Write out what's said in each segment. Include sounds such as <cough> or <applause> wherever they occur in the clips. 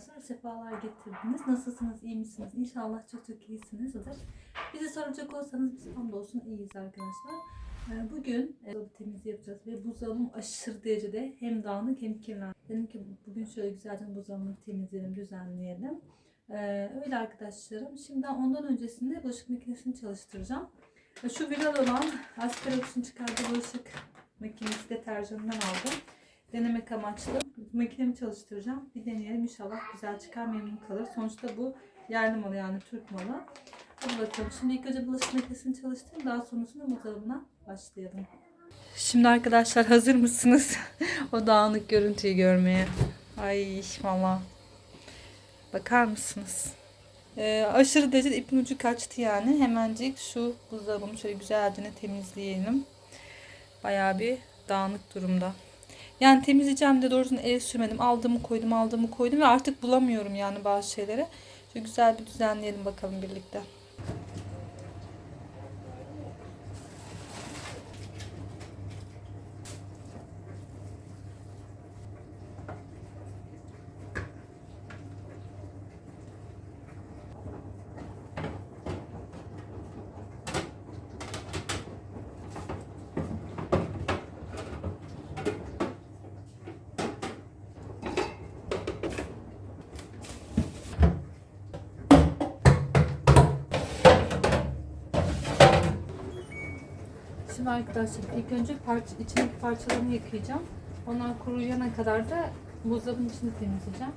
arkadaşlar. Sefalar getirdiniz. Nasılsınız? iyi misiniz? İnşallah çok çok iyisinizdir. Bizi soracak olsanız biz hamdolsun iyiyiz arkadaşlar. Ee, Bugün e, buzdolabı temizliği yapacağız ve buzdolabım aşırı derecede hem dağınık hem kirlenmiş. Dedim ki bugün şöyle güzelce buzdolabını temizleyelim, düzenleyelim. Ee, öyle arkadaşlarım. Şimdi ondan öncesinde bulaşık makinesini çalıştıracağım. Şu viral olan Aspirex'in çıkardığı bulaşık makinesi deterjanından aldım. Denemek amaçlı. Makinemi çalıştıracağım. Bir deneyelim inşallah güzel çıkar memnun kalır. Sonuçta bu yerli malı yani Türk malı. Hadi bakalım. Şimdi ilk önce bulaşık makinesini çalıştırayım. Daha sonrasında buzdolabına başlayalım. Şimdi arkadaşlar hazır mısınız? <laughs> o dağınık görüntüyü görmeye. Ay valla. Bakar mısınız? Ee, aşırı derecede ipin ucu kaçtı yani. Hemencik şu buzdolabını şöyle güzelce temizleyelim. Bayağı bir dağınık durumda. Yani temizleyeceğim de doğrusunu el sürmedim. Aldığımı koydum, aldığımı koydum ve artık bulamıyorum yani bazı şeyleri. Şöyle güzel bir düzenleyelim bakalım birlikte. Şimdi arkadaşlar ilk önce parça, içindeki parçalarını yıkayacağım. Onlar kuruyana kadar da buzdolabının içini temizleyeceğim.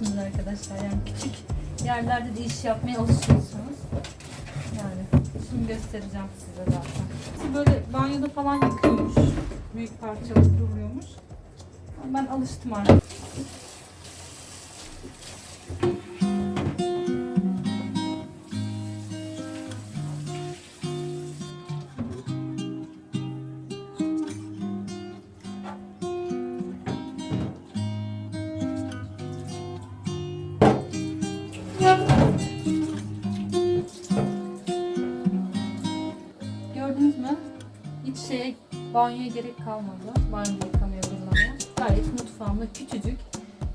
Alışıyorsunuz arkadaşlar. Yani küçük yerlerde de iş yapmaya alışıyorsunuz. Yani şimdi göstereceğim size zaten. Sizi böyle banyoda falan yıkıyormuş. Büyük parçaları duruyormuş. Ben alıştım artık. Banyoya gerek kalmadı. Banyoda yıkamaya durmaya. Gayet mutfağımda küçücük,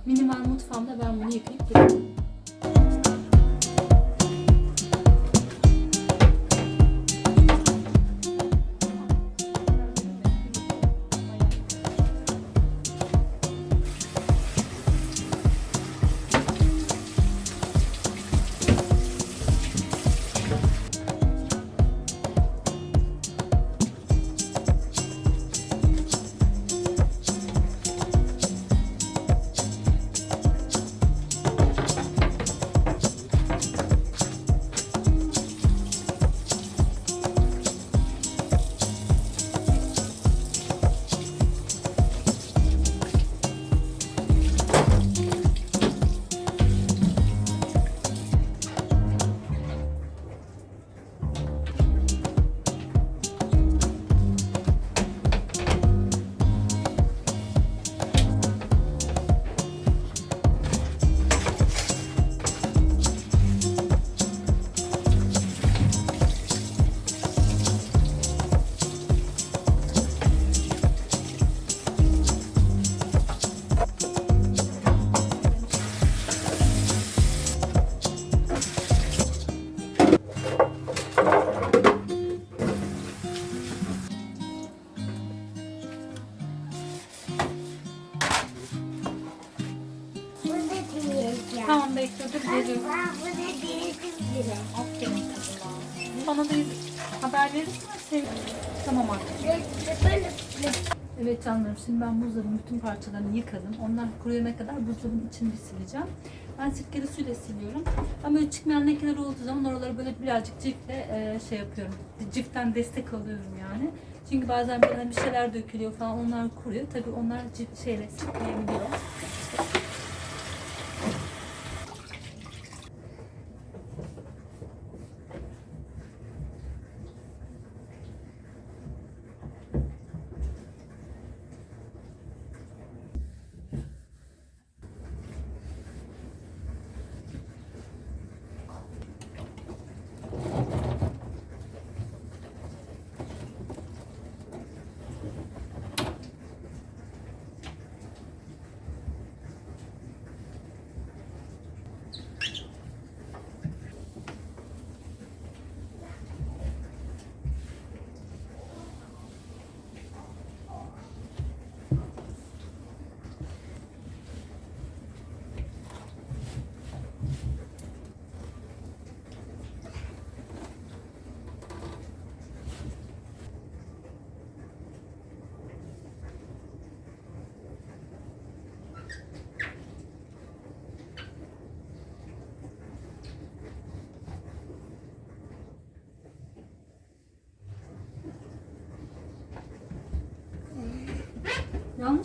minimal mutfağımda ben bunu yıkayıp duruyorum. Tamam bekle dur geliyorum. Aferin kızıma. Bana da haber verirsin sevgilim. Tamam artık. Evet canlarım şimdi ben buzdolabının bütün parçalarını yıkadım. Onlar kuruyana kadar buzdolabının içini bir sileceğim. Ben sirkeli suyla siliyorum. Ben böyle çıkmayan lekeler olduğu zaman oraları böyle birazcık cifle e, şey yapıyorum. Ciften destek alıyorum yani. Çünkü bazen böyle hani bir şeyler dökülüyor falan onlar kuruyor. Tabii onlar cif şeyle silmeyebiliyor.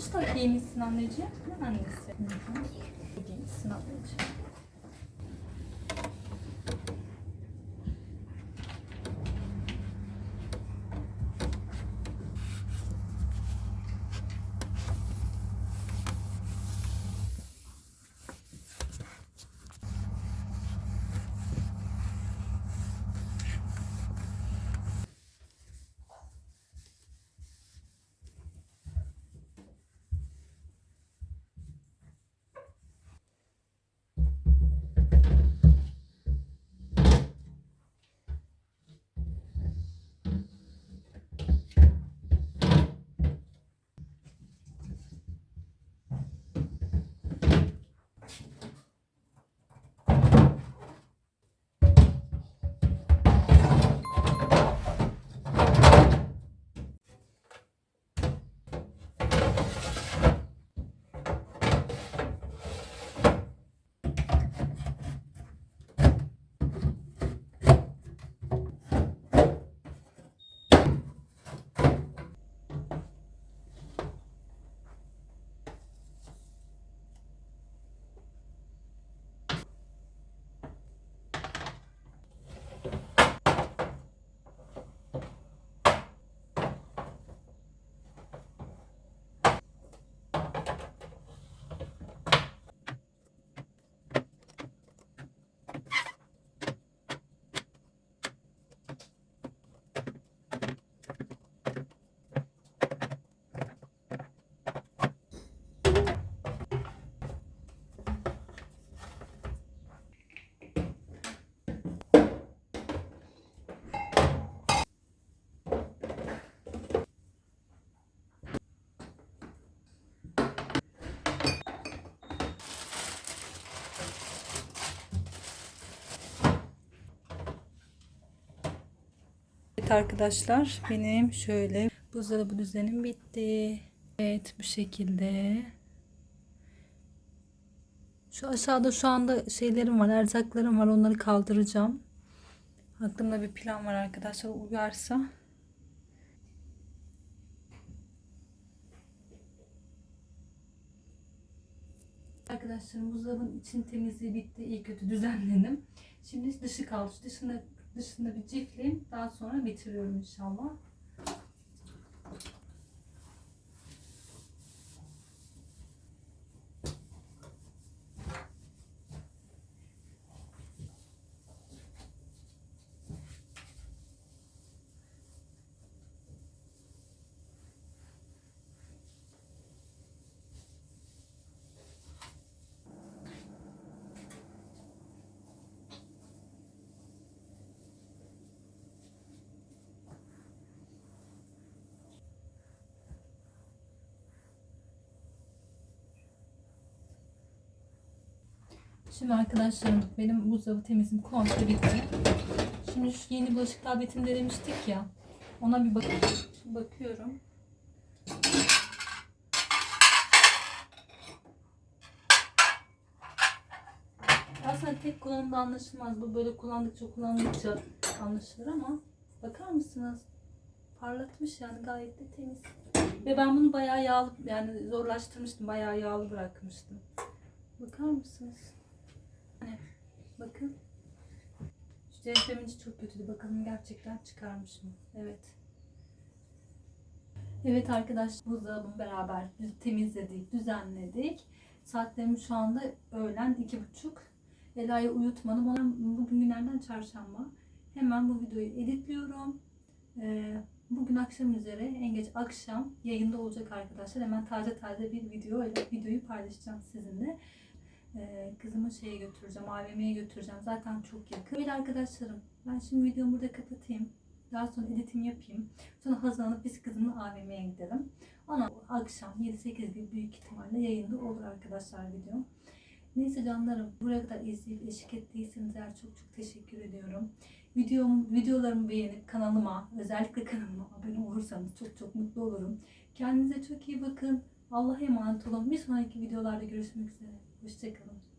Yanlış da giymişsin anneciğim. Ne annesi? Giymişsin anneciğim. Evet arkadaşlar benim şöyle buzdolabı düzenim bitti. Evet bu şekilde. Şu aşağıda şu anda şeylerim var, erzaklarım var. Onları kaldıracağım. Aklımda bir plan var arkadaşlar. Uyarsa. Arkadaşlarım buzdolabının için temizliği bitti. İyi kötü düzenledim. Şimdi dışı kaldı. Şu Dışında, bir cifleyeyim. Daha sonra bitiriyorum inşallah. Şimdi arkadaşlarım benim buzdolabı temizliğim komple bitti. Şimdi şu yeni bulaşık tabletini denemiştik ya. Ona bir bak bakıyorum. Aslında tek kullanımda anlaşılmaz. Bu böyle kullandıkça kullandıkça anlaşılır ama bakar mısınız? Parlatmış yani gayet de temiz. Ve ben bunu bayağı yağlı yani zorlaştırmıştım. Bayağı yağlı bırakmıştım. Bakar mısınız? Bakın. Şu içi çok kötüydü. Bakalım gerçekten çıkarmış mı? Evet. Evet arkadaşlar buzdolabını beraber temizledik, düzenledik. Saatlerim şu anda öğlen iki buçuk. Ela'yı uyutmadım. Ona bugün günlerden çarşamba. Hemen bu videoyu editliyorum. Ee, bugün akşam üzere en geç akşam yayında olacak arkadaşlar. Hemen taze taze bir video videoyu paylaşacağım sizinle. Ee, kızımı şeye götüreceğim, AVM'ye götüreceğim. Zaten çok yakın. Böyle arkadaşlarım ben şimdi videomu burada kapatayım. Daha sonra editimi yapayım. Sonra hazırlanıp biz kızımla AVM'ye gidelim. Ona akşam 7-8 gibi büyük ihtimalle yayında olur arkadaşlar video. Neyse canlarım buraya kadar izleyip eşlik ettiyseniz eğer çok çok teşekkür ediyorum. Videom, videolarımı beğenip kanalıma özellikle kanalıma abone olursanız çok çok mutlu olurum. Kendinize çok iyi bakın. Allah'a emanet olun. Bir sonraki videolarda görüşmek üzere. Hoşçakalın.